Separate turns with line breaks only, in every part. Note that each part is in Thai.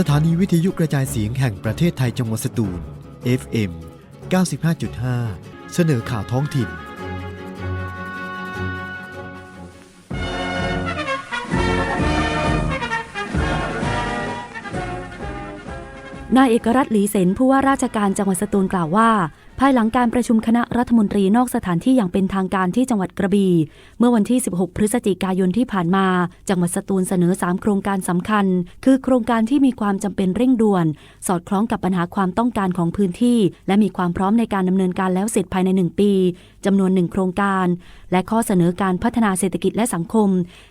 สถานีวิทยุกระจายเสียงแห่งประเทศไทยจังหวัดสตูล FM 95.5 เสนอข่าวท้องถิ่น
นายเอกรัฐหลีเสนผู้ว่าราชการจังหวัดสตูลกล่าวว่า ภายหลังการประชุมคณะรัฐมนตรีนอกสถานที่อย่างเป็นทางการที่จังหวัดกระบี่เมื่อวันที่ 16 พฤศจิกายนที่ผ่านมา จังหวัดสตูลเสนอ 3 โครงการสำคัญ คือโครงการที่มีความจำเป็นเร่งด่วน สอดคล้องกับปัญหาความต้องการของพื้นที่ และมีความพร้อมในการดำเนินการแล้วเสร็จภายใน 1 ปีจำนวนหนึ่งโครงการ และข้อเสนอการพัฒนาเศรษฐกิจและสังคม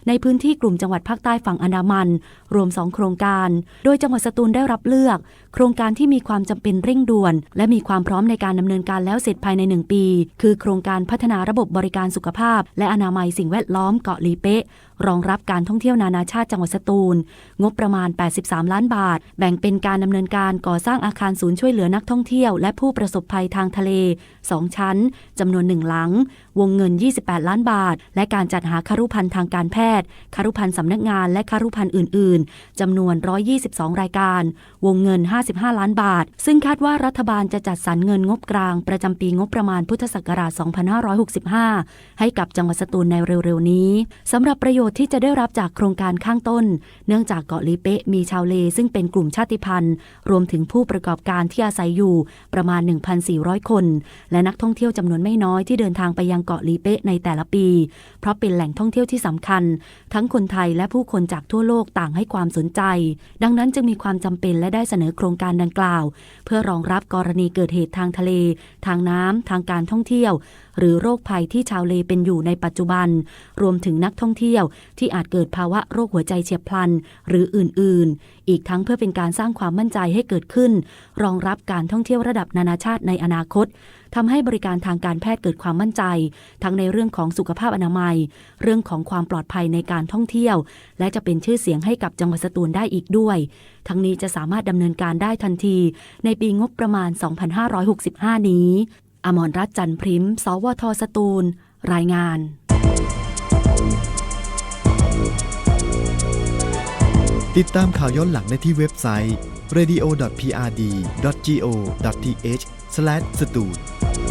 ในพื้นที่กลุ่มจังหวัดภาคใต้ฝั่งอันดามัน รวม 2 โครงการ โดยจังหวัดสตูลได้รับเลือก โครงการที่มีความจำเป็นเร่งด่วน และมีความพร้อมในการดำเนินการแล้วเสร็จภายใน 1 ปี คือโครงการพัฒนาระบบบริการสุขภาพ และอนามัยสิ่งแวดล้อมเกาะลีเป๊ะ รองรับการท่องเที่ยวนานาชาติจังหวัดสตูล งบประมาณ 83 ล้านบาท แบ่งเป็นการดำเนินการก่อสร้างอาคารศูนย์ช่วยเหลือนักท่องเที่ยว และผู้ประสบภัยทางทะเล 2 ชั้นจำนวนหนึ่งหลัง วงเงิน 28 ล้านบาท และการจัดหาคารุพันธ์ทางการแพทย์คารุพันธ์สำนักงานและคารุพันธ์อื่น ๆจำนวน 122 รายการ วงเงิน 55 ล้านบาท ซึ่งคาดว่ารัฐบาลจะจัดสรรเงินงบกลางประจำปีงบประมาณพุทธศักราช 2565 ให้กับจังหวัดสตูลในเร็วๆนี้สำหรับประโยชน์ที่จะได้รับจากโครงการข้างต้น เนื่องจากเกาะลีเป๊ะมีชาวเลซึ่งเป็นกลุ่มชาติพันธุ์ รวมถึงผู้ประกอบการที่อาศัยอยู่ประมาณ 1,400 คน และนักท่องเที่ยวจำนวนไม่น้อยที่เดินทางไปยังเกาะลีเป๊ะในแต่ละปี เพราะเป็นแหล่งท่องเที่ยวที่สำคัญ ทั้งคนไทยและผู้คนจากทั่วโลกต่างให้ความสนใจ ดังนั้นจึงมีความจำเป็นและได้เสนอโครงการดังกล่าว เพื่อรองรับกรณีเกิดเหตุทางทะเล ทางน้ำทางการท่องเที่ยว หรือโรคภัยที่ชาวเลเป็นอยู่ในปัจจุบัน รวมถึงนักท่องเที่ยวที่อาจเกิดภาวะโรคหัวใจเฉียบพลัน หรืออื่น ๆ อีกทั้งเพื่อเป็นการสร้างความมั่นใจให้เกิดขึ้น รองรับการท่องเที่ยวระดับนานาชาติในอนาคตทำให้บริการทางการแพทย์เกิดความมั่นใจ ทั้งในเรื่องของสุขภาพอนามัย เรื่องของความปลอดภัยในการท่องเที่ยว และจะเป็นชื่อเสียงให้กับจังหวัดสตูลได้อีกด้วย ทั้งนี้จะสามารถดำเนินการได้ทันที ในปีงบประมาณ 2565 นี้ อมรรัตน์จันทร์พริม สวทสตูล รายงาน
ติดตามข่าวย้อนหลังได้ที่เว็บไซต์ radio.prd.go.th/stud